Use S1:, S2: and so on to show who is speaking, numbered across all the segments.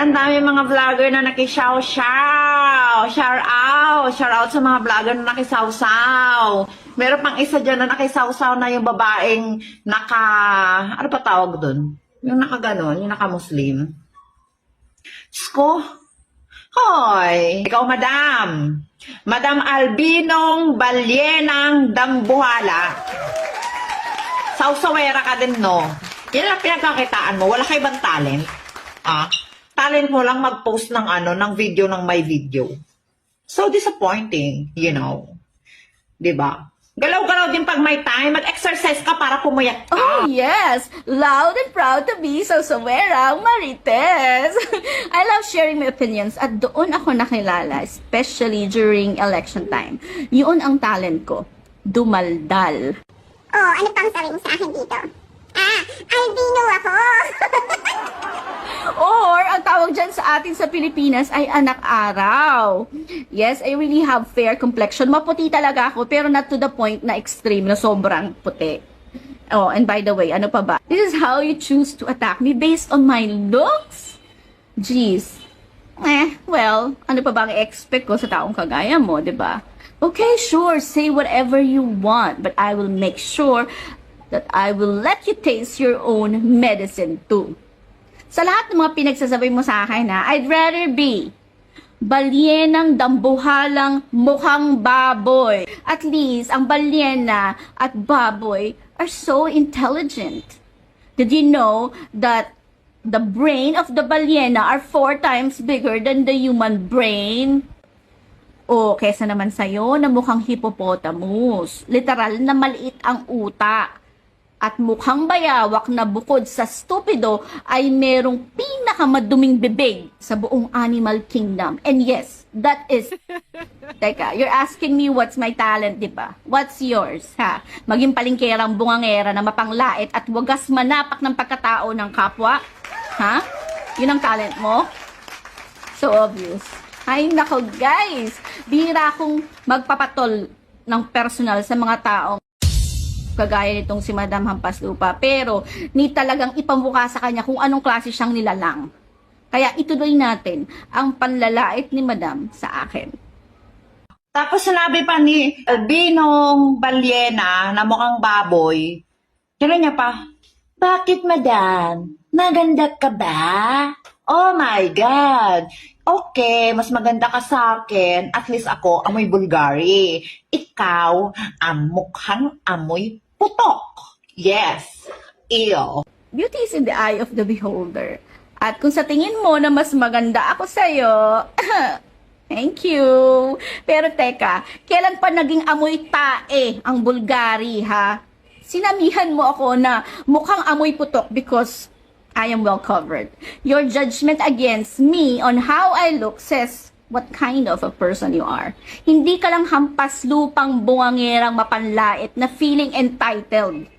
S1: Ang dami mga vlogger na nakishaw-shaw. Shout out. Shout out sa mga vlogger na nakisaw-saw. Meron pang isa dyan na nakisaw-saw na yung babaeng naka... Ano pa tawag doon? Yung nakaganon, yung naka-Muslim. Diyos ko. Hoy! Ikaw, madam. Madam Albinong Balyenang Dambuhala. Sausawera ka din, no? Yan ang pinagkakitaan mo. Wala ka ibang talent. Ah, talent mo lang mag-post ng ano, ng video ng my video. So disappointing, you know. 'Di ba? Galaw-galaw din pag may time, mag-exercise ka para pumuyat ka.
S2: Oh yes! Loud and proud to be Sosawera Marites! I love sharing my opinions at doon ako nakilala, especially during election time. Yun ang talent ko. Dumaldal.
S3: Oh, ano pang sabi mo sa akin dito? Ah, albino ako!
S2: Sa atin sa Pilipinas ay anak araw. Yes, I really have fair complexion. Maputi talaga ako, pero not to the point na extreme, na sobrang puti. Oh, and by the way, ano pa ba? This is how you choose to attack me based on my looks? Jeez. Eh, well, ano pa ba ang expect ko sa taong kagaya mo, di ba? Okay, sure, say whatever you want, but I will make sure that I will let you taste your own medicine too. Sa lahat ng mga pinagsasabi mo sa akin na, I'd rather be balyenang dambuhalang mukhang baboy. At least, ang balyena at baboy are so intelligent. Did you know that the brain of the balyena are four times bigger than the human brain? O, kesa naman sa'yo na mukhang hippopotamus. Literal na maliit ang utak. At mukhang bayawak na bukod sa stupido ay merong pinakamaduming bibig sa buong animal kingdom. And yes, that is... Teka, you're asking me what's my talent, di ba? What's yours, ha? Maging palingkerang bungangera na mapanglait at wagas manapak ng pagkatao ng kapwa? Ha? Yun ang talent mo? So obvious. Ay, nako guys! Bihira akong magpapatol ng personal sa mga taong kagaya nitong si Madam Hampas Lupa. Pero, ni talagang ipamukha sa kanya kung anong klase siyang nilalang. Kaya ituloy natin ang panlalait ni Madam sa akin.
S1: Tapos sinabi pa ni Albinong Balyena na mukhang baboy. Kaya niya pa, Bakit, madam? Maganda ka ba? Oh my God! Okay, mas maganda ka sa akin. At least ako, amoy Bulgari. Ikaw, ang mukhang amoy putok. Yes. Ew.
S2: Beauty is in the eye of the beholder. At kung sa tingin mo na mas maganda ako sa'yo, thank you. Pero teka, kailan pa naging amoy tae ang Bulgari, ha? Sinamihan mo ako na mukhang amoy putok because I am well covered. Your judgment against me on how I look says what kind of a person you are. Hindi ka lang hampas lupang bungangerang mapanlait na feeling entitled.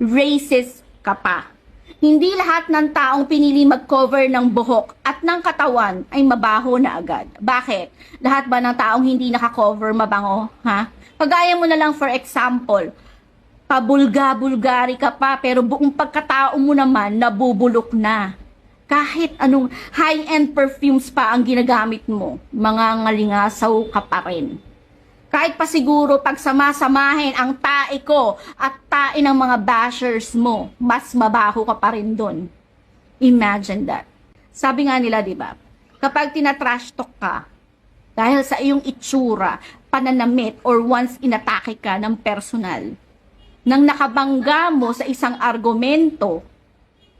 S2: Racist ka pa. Hindi lahat ng taong pinili mag-cover ng buhok at ng katawan ay mabaho na agad. Bakit? Lahat ba ng taong hindi nakakover mabango? Ha? Kagaya mo na lang for example, pabulga-bulgari ka pa pero buong pagkatao mo naman nabubulok na. Kahit anong high-end perfumes pa ang ginagamit mo, mga ngalingasaw ka pa rin. Kahit pa siguro pagsamasamahin ang tae ko at tae ng mga bashers mo, mas mabaho ka pa rin dun. Imagine that. Sabi nga nila, di ba? Kapag tinatrash talk ka, dahil sa iyong itsura, pananamit, or once inatake ka ng personal, nang nakabangga mo sa isang argumento,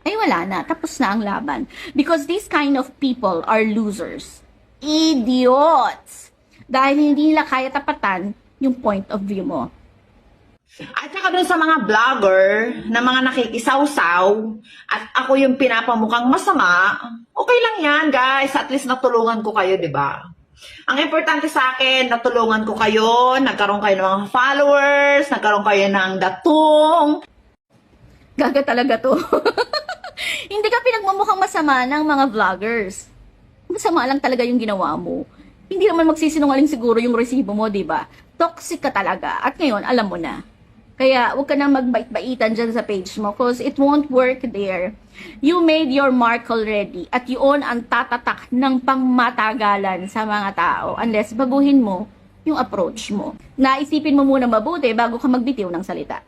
S2: ay wala na, tapos na ang laban. Because these kind of people are losers. Idiots! Dahil hindi nila kaya tapatan yung point of view mo.
S1: At saka dun sa mga vlogger na mga nakikisawsaw at ako yung pinapamukhang masama, okay lang yan guys. At least natulungan ko kayo, di ba? Ang importante sa akin, natulungan ko kayo, nagkaroon kayo ng mga followers, nagkaroon kayo ng datong.
S2: Gaga talaga to. hindi ka pinagmumukhang masama ng mga vloggers. Masama lang talaga yung ginawa mo. Hindi naman magsisinungaling siguro yung resibo mo, di ba? Toxic ka talaga. At ngayon, alam mo na. Kaya, huwag ka nang magbait-baitan dyan sa page mo because it won't work there. You made your mark already at yun ang tatatak ng pangmatagalan sa mga tao unless baguhin mo yung approach mo. Naisipin mo muna mabuti bago ka magbitiw ng salita.